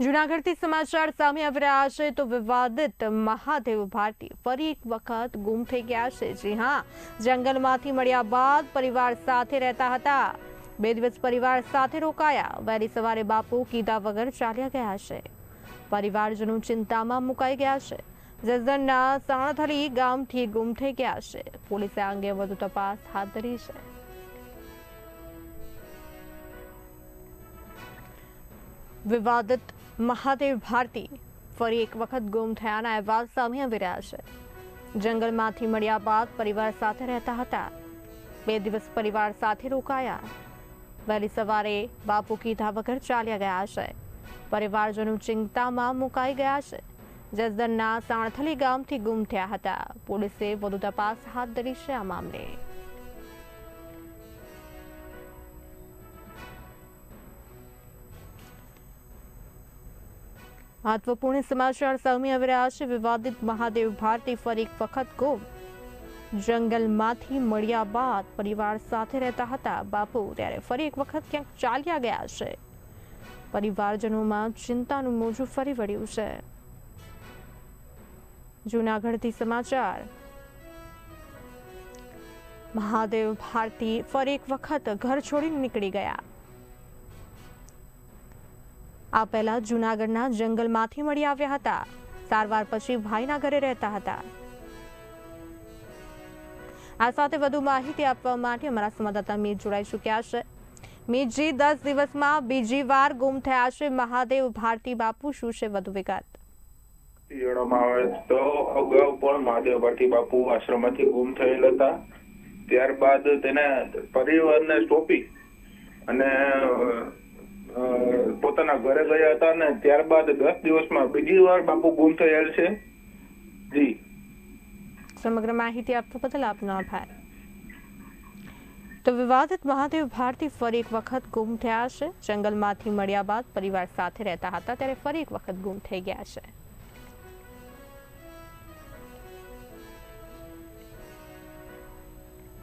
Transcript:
જુનાગઢથી સમાચાર સામે આવી રહ્યા છે તો વિવાદિત મહાદેવ ભાટી ફરી એક વખત ગુમ થઈ ગયા છે. જી હા, જંગલમાંથી મળ્યા બાદ પરિવાર સાથે રહેતા હતા. બે દિવસ પરિવાર સાથે રોકાયા. વહેલી સવારે બાપુ કીધા વગર ચાલ્યા ગયા છે. પરિવારજનો ચિંતામાં મુકાઈ ગયા છે. જસદણના સાણથલી ગામથી ગુમ થઈ ગયા છે. પોલીસે અંગે વધુ તપાસ હાથ ધરી છે. વિવાદિત મહાદેવ ભારતી ફરી એક વખત ગુમ થયાના અહેવાલ સામે આવી રહ્યા છે. જંગલમાંથી મળ્યા બાદ પરિવાર સાથે રહેતા હતા. બે દિવસ પરિવાર સાથે રોકાયા. વહેલી સવારે બાપુ કીધા વગર ચાલ્યા ગયા છે. પરિવારજનો ચિંતામાં મુકાઈ ગયા છે. જસદણના સાણથલી ગામથી ગુમ થયા હતા. પોલીસે વધુ તપાસ હાથ ધરી છે આ મામલે. મહત્વપૂર્ણ સમાચાર સામે આવી રહ્યા વિવાદિત મહાદેવ ભારતી ફરી એક વખત ગુમ જંગલમાંથી મળ્યા બાદ પરિવાર સાથે રહેતા હતા. બાપુ ત્યારે ફરી એક વખત ક્યાંક ચાલ્યા ગયા છે. પરિવારજનોમાં ચિંતાનું મોજું ફરી વળ્યું છે. જૂનાગઢથી સમાચાર. મહાદેવ ભારતી ફરી એક વખત ઘર છોડીને નીકળી ગયા. આ પહેલા જૂનાગઢના જંગલમાંથી મળી આવ્યા હતા. સારવાર પછી ભાઈના ઘરે રહેતા હતા. આ સાથે વધુ માહિતી આપવા માટે અમારા સંવાદદાતા મીર જોડાઈ ચૂક્યા છે. મીરજી, દસ દિવસમાં બીજી વાર ગુમ થયા છે. મહાદેવ, ભારતી બાપુ, શું છે વધુ વિગત? તો અગાઉ પણ મહાદેવ, ભારતી બાપુ આશ્રમમાંથી ગુમ થયેલ હતા. ત્યારબાદ તેને પરિવારને સોંપી અને પોતાના ઘરે ગયા હતા અને ત્યારબાદ દસ દિવસમાં બીજી વાર બાપુ ગુમ થયેલ છે. જી. સમગ્ર માહિતી આપવા બદલ આપનો આભાર. તો વિવાદિત મહાદેવ ભારતી ફરી એક વખત ગુમ થયા છે. જંગલમાંથી મળ્યા બાદ પરિવાર સાથે રહેતા હતા, ત્યારે ફરી એક વખત ગુમ થઈ ગયા છે.